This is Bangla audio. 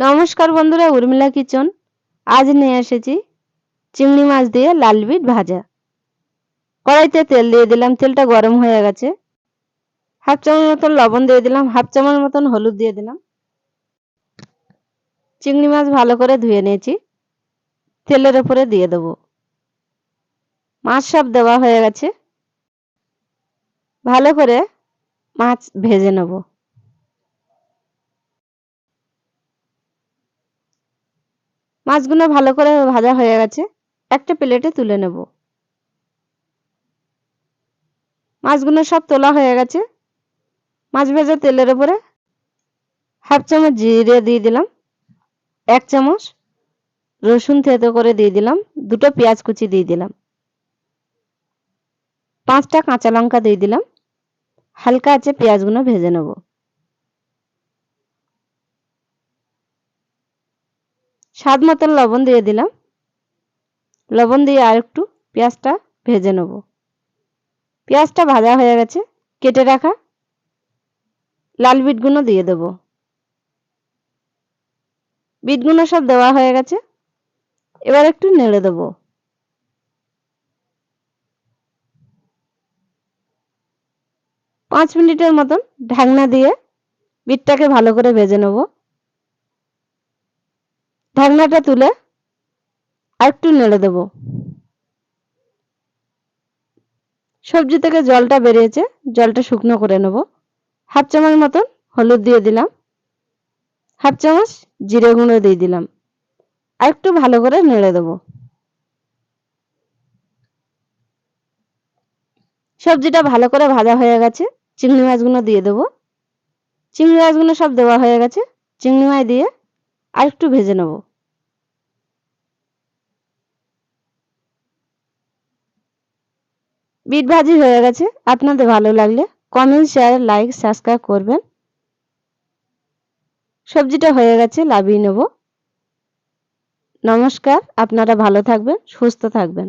নমস্কার বন্ধুরা, উর্মিলা কিচন। আজ নিয়ে এসেছি চিংড়ি মাছ দিয়ে লাল বিট ভাজা। কড়াইতে তেল দিয়ে দিলাম, তেলটা গরম হয়ে গেছে। হাফ চামচ মতন লবণ দিয়ে দিলাম, হাফ চামচ মতন হলুদ দিয়ে দিলাম। চিংড়ি মাছ ভালো করে ধুয়ে নিয়েছি। তেলের উপরে দিয়ে দেবো। মাছ সব দেওয়া হয়ে গেছে। ভালো করে মাছ ভেজে নেব। মাছগুলো ভালো করে ভাজা হয়ে গেছে, একটা প্লেটে তুলে নেব। মাছগুলো সব তোলা হয়ে গেছে। মাছ ভেজা তেলের উপরে হাফ চামচ জিরে দিয়ে দিলাম, এক চামচ রসুন থেতো করে দিয়ে দিলাম, দুটো পেঁয়াজ কুচি দিয়ে দিলাম, পাঁচটা কাঁচা লঙ্কা দিয়ে দিলাম, হালকা আছে পেঁয়াজগুলো ভেজে নেব। স্বাদ মতন লবণ দিয়ে দিলাম। লবণ দিয়ে আর একটু পেঁয়াজটা ভেজে নেব। পেঁয়াজটা ভাজা হয়ে গেছে, কেটে রাখা লাল বিটগুলো দিয়ে দেব। বিটগুলো সব দেওয়া হয়ে গেছে, এবার একটু নেড়ে দেব। পাঁচ মিনিটের মতন ঢাকনা দিয়ে বিটটাকে ভালো করে ভেজে নেব। ঢাকনাটা তুলে আরেকটু নেড়ে দেব। সবজি থেকে জলটা বেরিয়েছে, জলটা শুকনো করে নেব। হাফ চামচ মতন হলুদ দিয়ে দিলাম। হাফ চামচ জিরে গুঁড়ো দিয়ে দিলাম। আর একটু ভালো করে নেড়ে দেব। সবজিটা ভালো করে ভাজা হয়ে গেছে। চিংড়ি মাছগুলো দিয়ে দেবো। চিংড়ি মাছগুলো সব দেওয়া হয়ে গেছে। চিংড়ি মাছ দিয়ে আর একটু ভেজে নেব। বিট ভাজি হয়ে গেছে। আপনাদের ভালো লাগলে কমেন্ট শেয়ার লাইক সাবস্ক্রাইব করবেন। সবজিটা হয়ে গেছে লাভিয়ে নেব। নমস্কার, আপনারা ভালো থাকবেন, সুস্থ থাকবেন।